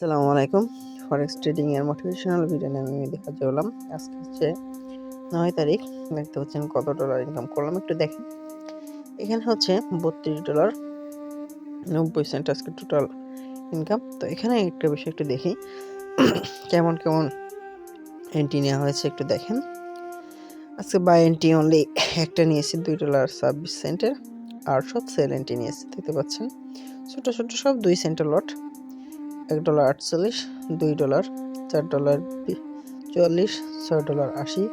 আসসালামু আলাইকুম। Forex trading এর মোটিভেশনাল ভিডিও নিয়ে আমি দেখা চললাম আজকে হচ্ছে নয় তারিখ, দেখতে পাচ্ছেন কত ডলার ইনকাম করলাম। একটু দেখেন। এখানে হচ্ছে বত্রিশ ডলার নব্বই সেন্ট আজকে টোটাল ইনকাম তো এখানে একটা বিষয় একটু দেখি। কেমন কেমন এন্ট্রি নেওয়া হয়েছে একটু দেখেন। আজকে বাই এন্ট্রি অনলি একটা নিয়েছি দুই ডলার ছাব্বিশ সেন্টের আর সব সেল এন্ট্রি নিয়েছি, দেখতে পাচ্ছেন। ছোটো ছোটো সব দুই সেন্টের লট এক ডলার আটচল্লিশ, দুই ডলার চার ডলার চুয়াল্লিশ, ছয় ডলার আশি,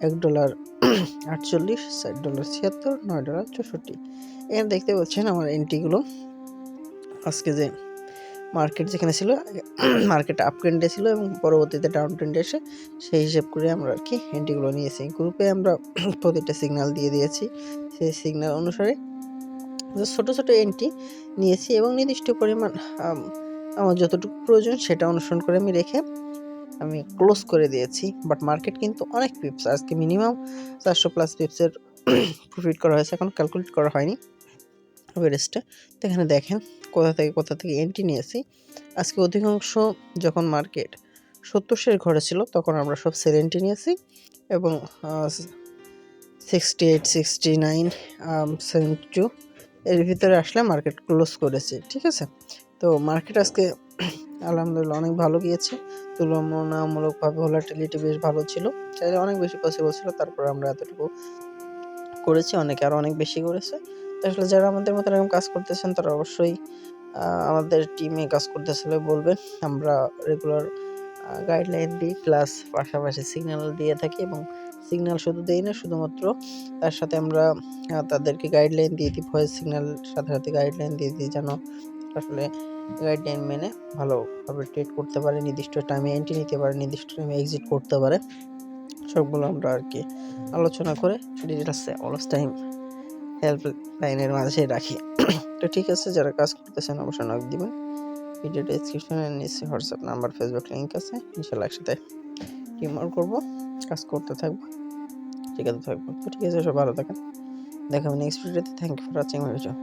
এক ডলার আটচল্লিশ, চার ডলার ছিয়াত্তর, নয় ডলার চৌষট্টি। এখানে দেখতে পাচ্ছেন আমার এন্ট্রিগুলো আজকে যে মার্কেট যেখানে ছিল মার্কেট আপ ট্রেন্ডে ছিল এবং পরবর্তীতে ডাউন ট্রেন্ডে এসে সেই হিসেব করে আমরা আর কি এন্ট্রিগুলো নিয়েছি। গ্রুপে আমরা প্রতিটা সিগন্যাল দিয়ে দিয়েছি। সেই সিগন্যাল অনুসারে ছোটো ছোটো এন্ট্রি নিয়েছি এবং নির্দিষ্ট পরিমাণ আমার যতটুকু প্রয়োজন সেটা অনুসরণ করে আমি রেখে আমি ক্লোজ করে দিয়েছি। বাট মার্কেট কিন্তু অনেক পিপস, আজকে মিনিমাম চারশো প্লাস পিপসের প্রফিট করা হয়েছে, এখন ক্যালকুলেট করা হয়নি। এভারেজটা তো এখানে দেখেন, কোথা থেকে কোথা থেকে এন্ট্রি নিয়েছি। আজকে অধিকাংশ যখন মার্কেট সত্তর ঘরে ছিল, তখন আমরা সব সেল এন্ট্রি নিয়েছি এবং sixty eight sixty nine seventy two এর ভিতরে আসলে মার্কেট ক্লোজ করেছে, ঠিক আছে? তো মার্কেট আজকে, আলহামদুলিল্লাহ অনেক ভালো গিয়েছে। তুলনামূলকভাবে ভোলাটিলিটি বেশ ভালো ছিল। চাইলে অনেক বেশি পসিবল ছিল, তারপর আমরা এতটুকু করেছি, অনেকে আরও অনেক বেশি করেছে। আসলে যারা আমাদের মতো এরকম কাজ করতেছেন, তারা অবশ্যই আমাদের টিমে কাজ করতেছিল বলবেন। আমরা রেগুলার গাইডলাইন দিই প্লাস পাশাপাশি সিগন্যাল দিয়ে থাকি এবং সিগন্যাল শুধু দিই না, শুধুমাত্র তার সাথে আমরা তাদেরকে গাইডলাইন দিয়ে দিই ভয়েস সিগন্যাল সাথে সাথে গাইডলাইন দিয়ে দিই যেন আসলে গাইডলাইন মেনে ভালোভাবে ট্রেড করতে পারে, নির্দিষ্ট টাইমে এন্ট্রি নিতে পারে, নির্দিষ্ট টাইমে এক্সিট করতে পারে। সবগুলো আমরা আর কি আলোচনা করে ডিটেলসে অলস টাইম হেল্প লাইনের মাঝে রাখি। তো ঠিক আছে, যারা কাজ করতেছেন অবশ্যই নক দিবেন। ভিডিও ডেসক্রিপশনে নিচে হোয়াটসঅ্যাপ নাম্বার ফেসবুক লিঙ্ক আছে ইনশাল্লাহ একসাথে টিম ওয়ার্ক করব, কাজ করতে থাকব ঠিক আছে থাকব। তো ঠিক আছে সব ভালো থাকেন। দেখাবেন নেক্সট ভিডিওতে thank you for watching my video